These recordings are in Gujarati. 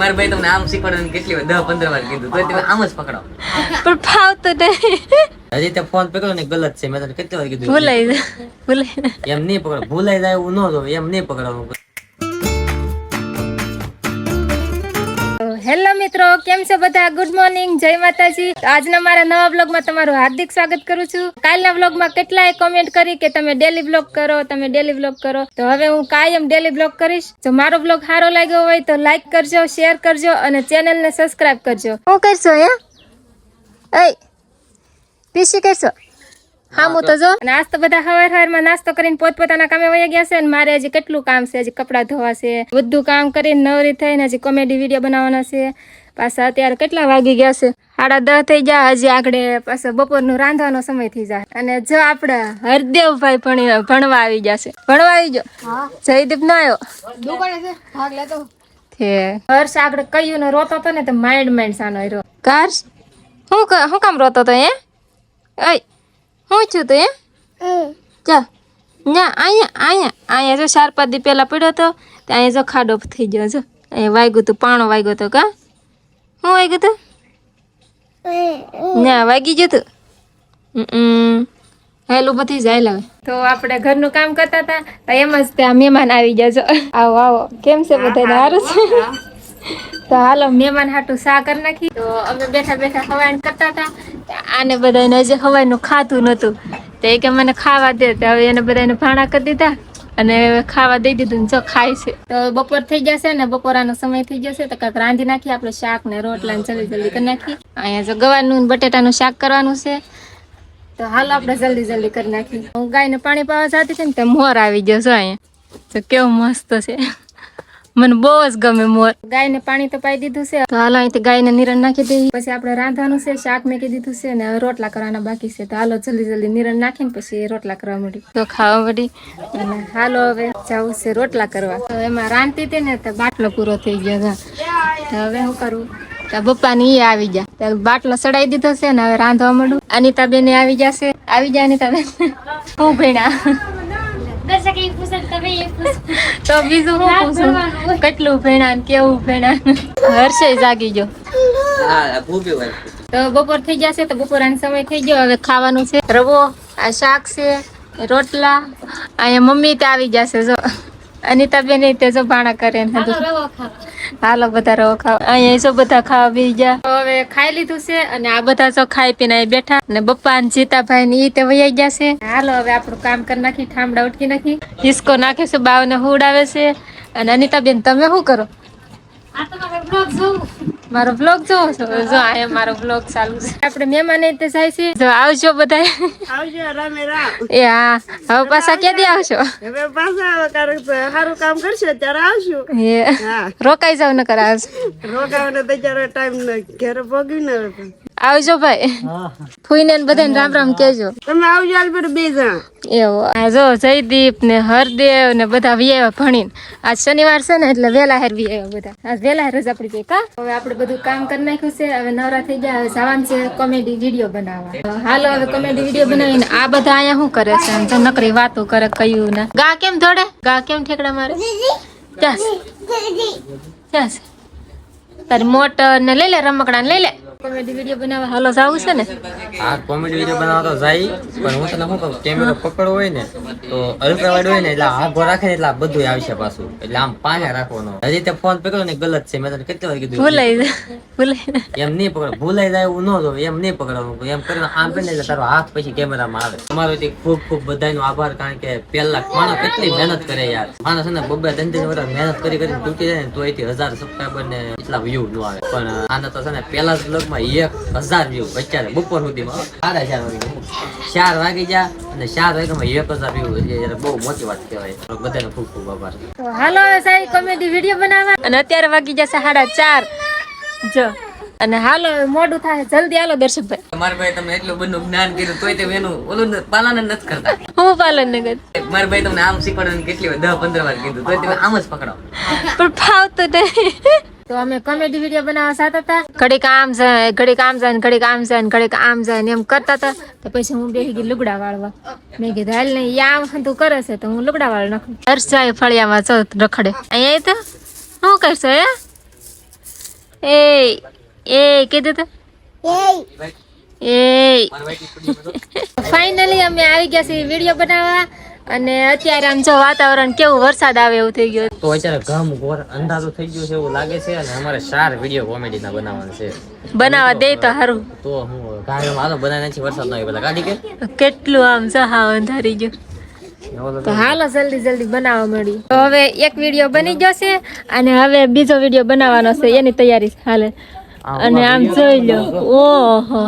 મારા ભાઈ તમને આમ શીખવાડવાનું કેટલી વાર દસ પંદર વાર કીધું તો તમે આમ જ પકડો. પણ ફાવતું નહીં. હજી તે ફોન પકડો ને ગલત છે મેં તને કેટલી વાર કીધું? ભૂલાઈ જાય ભૂલાઈ એમ નહીં પકડો ભૂલાઈ જાય એવું ન એમ નહીં પકડવાનું. હેલો મિત્રો, કેમ છો બધા? ગુડ મોર્નિંગ જય માતાજી. આજના મારા નવા બ્લોગમાં તમારું હાર્દિક સ્વાગત કરું છું. કાલના બ્લોગમાં કેટલાય કોમેન્ટ કરી કે તમે ડેલી બ્લોગ કરો, તમે ડેલી બ્લોગ કરો. તો હવે હું કાયમ ડેલી બ્લોગ કરીશ. જો મારો બ્લોગ સારો લાગ્યો હોય તો લાઈક કરજો શેર કરજો અને ચેનલને સબસ્ક્રાઇબ કરજો. શું કરશો, હે? એ પીસી કરશો? હા હું તો જો નાસ્તો બધા હવાર હવારમાં નાસ્તો કરીને પોતપોતાના કામે વયા ગયા છે અને મારે હજી કેટલું કામ છે હજી કપડાં ધોવા છે બધું કામ કરીને નવરી થઈને હજી કોમેડી વીડિયો બનાવવાના છે. પાછા અત્યારે કેટલા વાગી ગયા છે? સાડા દસ થઈ ગયા હજી આગળ પાછા બપોરનું રાંધવાનો સમય થઈ જાય. અને જો આપણે હરદેવભાઈ પણ ભણવા આવી જશે ભણવા આવી ગયો? જયદીપ ના આવ્યો તે હર્ષ આગળ કયું ને રોતો હતો ને તો માઇન્ડ માઇન્ડ સાનો રહ્યો હર્ષ હું શું હું કામ રોતો હતો એ હું છું તું એમ? જા. ના અહીંયા અહીંયા અહીંયા જો ચાર પાંચ દી પહેલાં પડ્યો હતો તે અહીંયા જો ખાડો થઈ ગયો જો. અહીંયા વાગ્યું હતું પાણો વાગ્યો હતો કા? શું વાગ્યું હતું ના વાગી ગયું હતું હેલું બધી જાય લાવે. તો આપણે ઘરનું કામ કરતા હતા તો એમ જ ત્યાં મહેમાન આવી ગયા છો. આવો આવો. કેમ છે બધા સારું છે? તો હાલો, મહેમાન હાટું સા કરી નાખી. તો અમે બેઠા બેઠા હવાન કરતા હતા. આને બધાને હજી હવાનું ખાતું નહોતું. તો એ કે મને ખાવા દે. તો હવે એને બધાને ભાણા કરી દીધા અને ખાવા દઈ દીધું જો ખાય છે. તો બપોર થઈ જશે ને બપોરાનો સમય થઈ જશે તો કાંઈક રાંધી નાખી, આપણે શાક ને રોટલા ને જલ્દી જલ્દી કરી નાખી. અહીંયા જો ગવાનું બટેટાનું શાક કરવાનું છે. તો હાલો, આપણે જલ્દી જલ્દી કરી નાખી. હું ગાયને પાણી પાવા જતી હતી ને તો મોર આવી ગયો છો અહીંયા. તો કેવું મસ્ત છે. મને બહુ જ ગમે મોર. ગાયને પાણી તો પાઈ દીધું છે. તો હાલો અહીંથી ગાયને નિરણ નાખી દઈએ. પછી આપણે રાંધવાનું છે શાક મેકી દીધું છે ને હવે રોટલા કરવાના બાકી છે. તો હાલો જલ્દી જલ્દી નિરણ નાખીને પછી રોટલા કરવા મળી તો ખાવા મળી અને હાલો હવે જવું છે રોટલા કરવા. તો એમાં રાંધતી હતી ને તો બાટલો પૂરો થઈ ગયો હતા. તો હવે શું કરું? તો પપ્પાની ઈ આવી જા તો બાટલો ચડાવી દીધો છે ને હવે રાંધવા મળું અનિતા બેન આવી જશે આવી જાય અનિતા બેન હું ભણ્યા. તો બીજું હું પૂછું? કેટલું ભેણા ને કેવું ભેણા હર્ષે જાગી ગયો. તો બપોર થઈ જશે તો બપોરાનો સમય થઈ ગયો. હવે ખાવાનું છે. રવો આ શાક છે રોટલા. અહીંયા મમ્મી તે આવી જશે જો. અનિતા બેન તે જો ભાણા કરે ને બધું. હાલો બધા રહો ખાવા અહીંયા જો બધા ખાવા બી ગયા. હવે ખાઈ લીધું છે અને આ બધા જો ખાઈ પીને બેઠા. અને બપ્પા ને જીતાભાઈ ને ઈ તે વૈયા ગયા છે. હાલો, હવે આપણું કામ કરી નાખી, ઠામડા ઉટકી નાખી. હિસકો નાખે છે, બાવને હુડાવે છે. અને અનિતાબેન, તમે શું કરો? મારો બ્લોગ જો છો? જો આ મારો બ્લોગ ચાલુ છે. આપણે મહેમાન તે જાય છે. જો આવજો બધા આવજો રામે રામ. એ હા. હવે પાછા ક્યાંથી આવશો? હવે પાછા આવે કારણ સારું કામ કરશે ત્યારે આવશું. હે હા. રોકાઈ જાવ ન કર આવજો રોકાવાને તો જ્યારે ટાઈમ ઘરે પગ્યું ને. આવજો ભાઈ. ફૂઈને બધાને રામ રામ કહેજો. તમે આવજો આલબેર બે જણા. એવો. આ જો જયદીપ ને હરદેવ ને બધા વિયાવા ભણીને. આજ શનિવાર છે ને એટલે વેલા હેર વિયાવા બધા. આજ વેલા હેર જ આપણી કા? હવે આપણે બધું કામ કરી નાખ્યું છે. હવે નવરા થઈ ગયા. હવે જવાનું છે કોમેડી વીડિયો બનાવવા. હાલો હવે કોમેડી વીડિયો બનાવીને આ બધા અહીંયા શું કરે છે? તો નકરી વાતો કરે કયું ને. ગા કેમ ધોડે ગા કેમ ઠેકડા મારે? ચાસ ચાસ તારી મોટર ને લઈ લે રમકડા ને લઈ લે. કોમેડી વિડિયો બનાવવા? હાલો જાવું છે ને? હા કોમેડી વિડિયો બનાવવા તો જાય પણ હું તને શું કહું કેમેરો પકડો હોય ને તો અલ્ટ્રાવાઇડ હોય ને એટલે આગો રાખે ને એટલે બધું આવશે પાછું. એટલે આમ પાછા રાખવાનો. હજી તે ફોન પકડો ને ગલત છે મેં તને કેટલી વાર કીધું. ભૂલાઈ જાય ભૂલાઈ એમ નહીં પકડો ભૂલાઈ જાય એવું ન જોવે એમ નહીં પકડવાનું એમ કરીને આમ કરીને એટલે તારો હાથ પછી કેમેરામાં આવે. તમારો થી ખૂબ ખૂબ બધાનો આભાર કારણ કે પેલા માણસ કેટલી મહેનત કરે યાર. માણસ ને બબ્બે ત્રણ ત્રણ વર્ષ મહેનત કરી કરીને તૂટી જાય ને તો એથી હજાર સબસ્ક્રાઈબર ને એટલા વ્યૂ નો આવે. પણ આને તો છે ને પેલા જ એક હજાર વ્યૂ અત્યારે બપોર સુધીમાં સાડા ચાર વાગે ચાર વાગી જા અને ચાર વાગ્યામાં એક હજાર વ્યૂ એટલે બહુ મોટી વાત કહેવાય. બધાને ખૂબ ખૂબ આભાર. હાલો હવે કોમેડી વીડિયો બનાવવા. અને અત્યારે વાગી જશે સાડા ચાર. જો. અને હાલો મોડું થાય. જલ્દી હાલો દર્શકભાઈ. મારા ભાઈ તમને એટલું બધું જ્ઞાન કર્યું તોય તમે એનું ઓલું પાલન નથી કરતા. હું પાલન નગર મારા ભાઈ તમને આમ શીખવાડવાનું કેટલી વાર દસ પંદર વાર કીધું તોય તમે આમ જ પકડો પણ ફાવતું નહીં. તો અમે કોમેડી વીડિયો બનાવવા સાથે હતા ઘડીક આમ જાય ઘડીક આમ જાય ને ઘડીક આમ જાય ઘડીક આમ જાય ને એમ કરતા હતા તો પછી હું બેસી ગઈ લુગડા વાળવા. મેં કીધું હાલ ને આમ તું કરે છે તો હું લુગડા વાળ નાખું. હર્ષ જાય ફળિયામાં ચો રખડે. અહીંયા તો? શું કરશો હે? એ એ કીધું તો? એ. ફાઇનલી અમે આવી ગયા છીએ વીડિયો બનાવવા અને અત્યારે આમ જો વાતાવરણ કેવું વરસાદ આવે એવું થઈ ગયું. તો અત્યારે ઘમ ઘોર અંધારું થઈ ગયું છે એવું લાગે છે અને અમારે સાર વીડિયો કોમેડી ના બનાવવાના છે. બનાવવા દે તો સારું તો હું ગાયો હાલો બનાવી નાખી વરસાદ ન પેલા. કાઢી કે? કેટલું આમ સહા અંધારી ગયું. તો હાલો જલ્દી જલ્દી બનાવવા મળી તો હવે એક વીડિયો બની ગયો છે અને હવે બીજો વીડિયો બનાવવાનો છે. એની તૈયારી હાલે. અને આમ જોઈ લો ઓહો.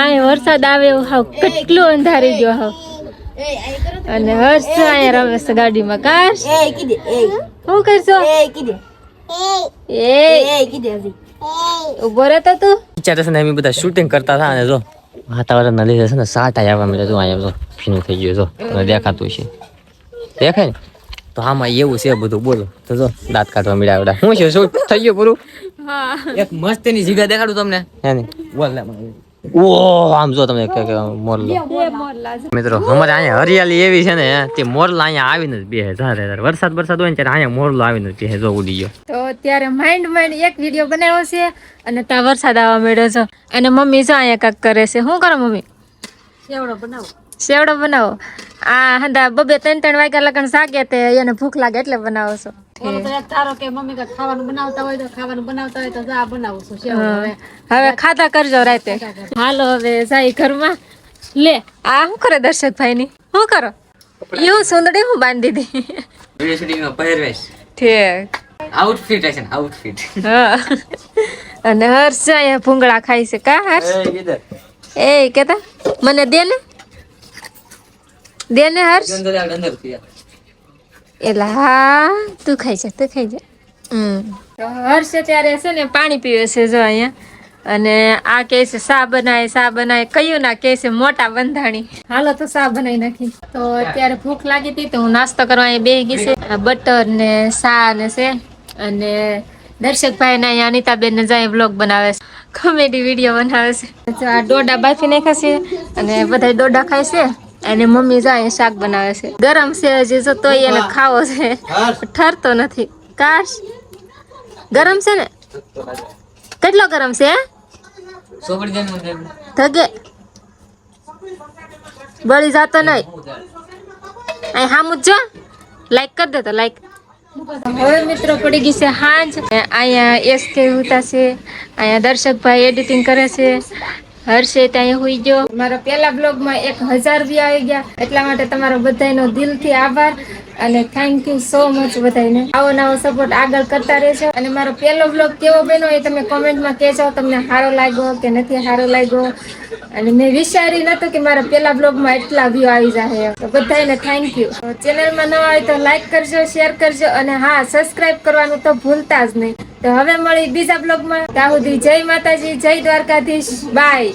આ વરસાદ આવે એવો હાવ કેટલું અંધારી ગયો હાવ. અને હર્ષ અહીંયા રમે છે ગાડીમાં. કાર શું કરશો? એ ઊભો રહેતો તું વિચારે છે ને એમ બધા શૂટિંગ કરતા હતા અને જો. વાતાવરણ ના લીધે છે ને સાટા આવવા મળે તું અહીંયા જો ભીનું થઈ ગયું જો. તમને દેખાતું છે દેખાય ને? તો આમાં એવું છે બધું બોલો. તો જો દાંત કાઢવા મળ્યા બધા. શું છે શું? થઈ ગયું પૂરું? હા. મસ્ત મસ્તીની જગ્યા દેખાડું તમને. હે ને બોલ લે ઓ આમ જો તમને કે કે મિત્રો અમારે અહીંયા હરિયાળી એવી છે ને તે મોરલા અહીંયા આવીને જ બેહે. ધારે ધારે વરસાદ વરસાદ હોય ને ત્યારે અહીંયા મોરલો આવીને જ બેહે જો ઉડી ગયો. તો ત્યારે માઇન્ડ માઇન્ડ એક વીડિયો બનાવ્યો છે અને ત્યાં વરસાદ આવવા મળ્યો છે. અને મમ્મી જો અહીંયા કાંક કરે છે. શું કરો મમ્મી? સેવડો બનાવો. આ હંદા બબે ત્રણ ત્રણ વાગ્યા લગન જાગે તે એને ભૂખ લાગે એટલે બનાવો છો. હવે. ખાતા કરજો રાતે. હાલો હવે જાય ઘરમાં. લે આ શું કરે દર્શકભાઈ ની શું કરો? એવું સુંદડી હું બાંધી દીધી? પહેરવેશ. ઠીક. આઉટફિટ છે આઉટફિટ હા. અને હર્ષ અહીંયા ભૂંગળા ખાય છે. કા હર્ષ? એ કેતા? મને દે ને. દે ને હર્ષ. એલા હા, તું ખાઈ જા, તું ખાઈ જા. હમ. હર્ષ ત્યારે છે ને પાણી પીવે છે જો અહીંયા. અને આ કહે છે સા બનાય સા બનાય? કયું ના કહે છે, મોટા બંધાણી. હાલો તો સા બનાવી નાખી? તો અત્યારે ભૂખ લાગી હતી તો હું નાસ્તો કરવા બેસી ગઈ છે. બટર ને સા ને છે. અને દર્શકભાઈ ને અહીંયા અનિતાબેન ને જાય બ્લોગ બનાવે છે. કોમેડી વીડિયો બનાવે છે. આ ડોડા બાફી નાખ્યા છે અને બધા ડોડા ખાય છે. અને મમ્મી જાય શાક બનાવે છે. ગરમ છે હજી જો તોય એને ખાવો છે. ઠરતો નથી. કાશ. ગરમ છે ને? કેટલો ગરમ છે ધગે. બળી જાતો નહીં. અહીં હા મુજો જો. લાઈક કરી દે તો લાઈક હવે મિત્રો પડી ગઈ છે હાંજ. અહીંયા એસ કે ઉતા છે. અહીંયા દર્શકભાઈ એડિટિંગ કરે છે. હર્ષે ત્યાં હોઈ ગયો. મારા પહેલા બ્લોગમાં એક હજાર વ્યૂ આવી ગયા. એટલા માટે તમારો બધાનો દિલથી આભાર. અને થેન્ક યુ સો મચ બધાને આવો નવો સપોર્ટ આગળ કરતા રહેજો. અને મારો પહેલો બ્લોગ કેવો બન્યો એ તમે કોમેન્ટમાં કહેજો. તમને સારો લાગ્યો કે નથી સારો લાગ્યો. અને મેં વિચારી નહોતું કે મારા પહેલા બ્લોગમાં એટલા વ્યૂ આવી જાય તો બધાને થેન્ક યુ ચેનલમાં નવા હોય તો લાઈક કરજો શેર કરજો અને હા સબસ્ક્રાઈબ કરવાનું તો ભૂલતા જ નહીં. તો હવે મળી બીજા બ્લોગમાં ત્યાં સુધી જય માતાજી, જય દ્વારકાધીશ. બાય